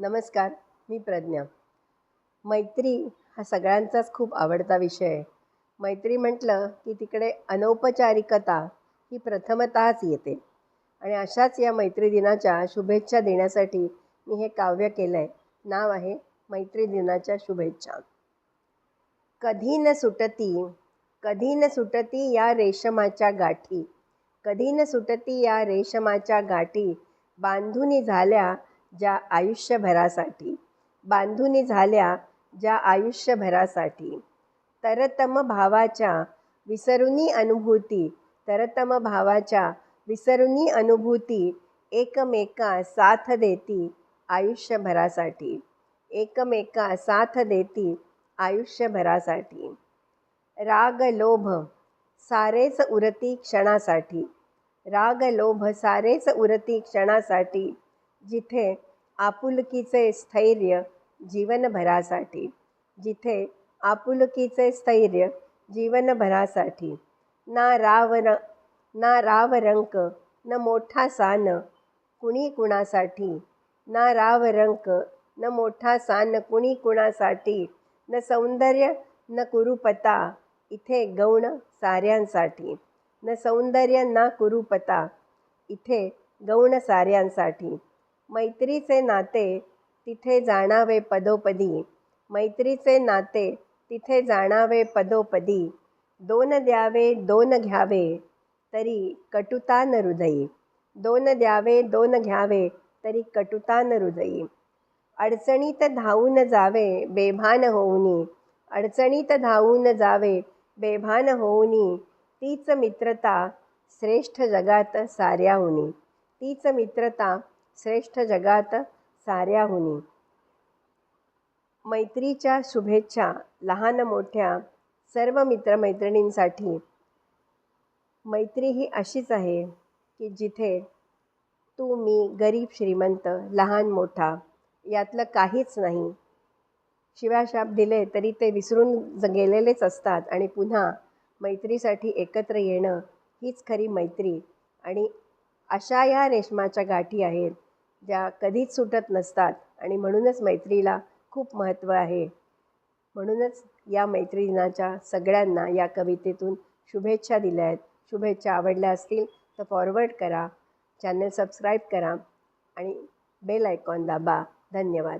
नमस्कार मी प्रज्ञा. मैत्री हा सगळ्यांचाच खूप आवडता विषय आहे. मैत्री म्हटलं की तिकडे अनौपचारिकता ही प्रथमतःच येते. आणि अशाच या मैत्री दिनाच्या शुभेच्छा देण्यासाठी मी हे काव्य केलं आहे नाव आहे मैत्री दिनाच्या शुभेच्छा. कधी न सुटती कधी न सुटती या रेशमाच्या गाठी. कधी न सुटती या रेशमाच्या गाठी. बांधुनी झाल्या ज्या आयुष्यभरासाठी बांधुनी झाल्या ज्या आयुष्यभरासाठी. तरतम भावाच्या विसरुनी अनुभूती तरतम भावाच्या विसरुनी अनुभूती एकमेका साथ देती आयुष्यभरासाठी. एकमेका साथ देती आयुष्यभरासाठी. राग लोभ सारेच उरती क्षणासाठी. राग लोभ सारेच उरती क्षणासाठी जिथे आपुलकीचे स्थैर्य जीवनभरासाठी. जिथे आपुलकीचे स्थैर्य जीवनभरासाठी. ना राव र ना रावरंक न मोठा सान कुणी कुणासाठी? ना रावरंक न मोठा सान कुणी कुणासाठी? न सौंदर्य न कुरुपता इथे गौण साऱ्यांसाठी. न सौंदर्य ना कुरुपता इथे गौण साऱ्यांसाठी. मैत्रीचे नाते तिथे जाणावे पदोपदी. मैत्रीचे नाते तिथे जाणावे पदोपदी. दोन द्यावे दोन घ्यावे तरी कटुता न हृदयी. दोन द्यावे दोन घ्यावे तरी कटुता न हृदयी. अडचणीत धावून जावे बेभान होऊनी. अडचणीत धावून जावे बेभान होऊनी. तीच मित्रता श्रेष्ठ जगात साऱ्याहुनी तीच मित्रता श्रेष्ठ जगात साऱ्याहुनी मैत्रीच्या शुभेच्छा लहान मोठ्या सर्व मित्रमैत्रिणींसाठी. मैत्री ही अशीच आहे की जिथे तू मी गरीब श्रीमंत लहान मोठा यातलं काहीच नाही. शिवाशाप दिले तरी ते विसरून ज गेलेलेच असतात आणि पुन्हा मैत्रीसाठी एकत्र येणं हीच खरी मैत्री आणि अशा या रेशमाच्या गाठी आहेत ज्या कधीच सुटत नसतात आणि म्हणूनच मैत्रीला खूप महत्त्व आहे. म्हणूनच या मैत्री दिनाच्या सगळ्यांना या कवितेतून शुभेच्छा दिल्या आहेत. शुभेच्छा आवडल्या असतील तर फॉरवर्ड करा. चॅनल सबस्क्राईब करा आणि बेल आयकॉन दाबा. धन्यवाद.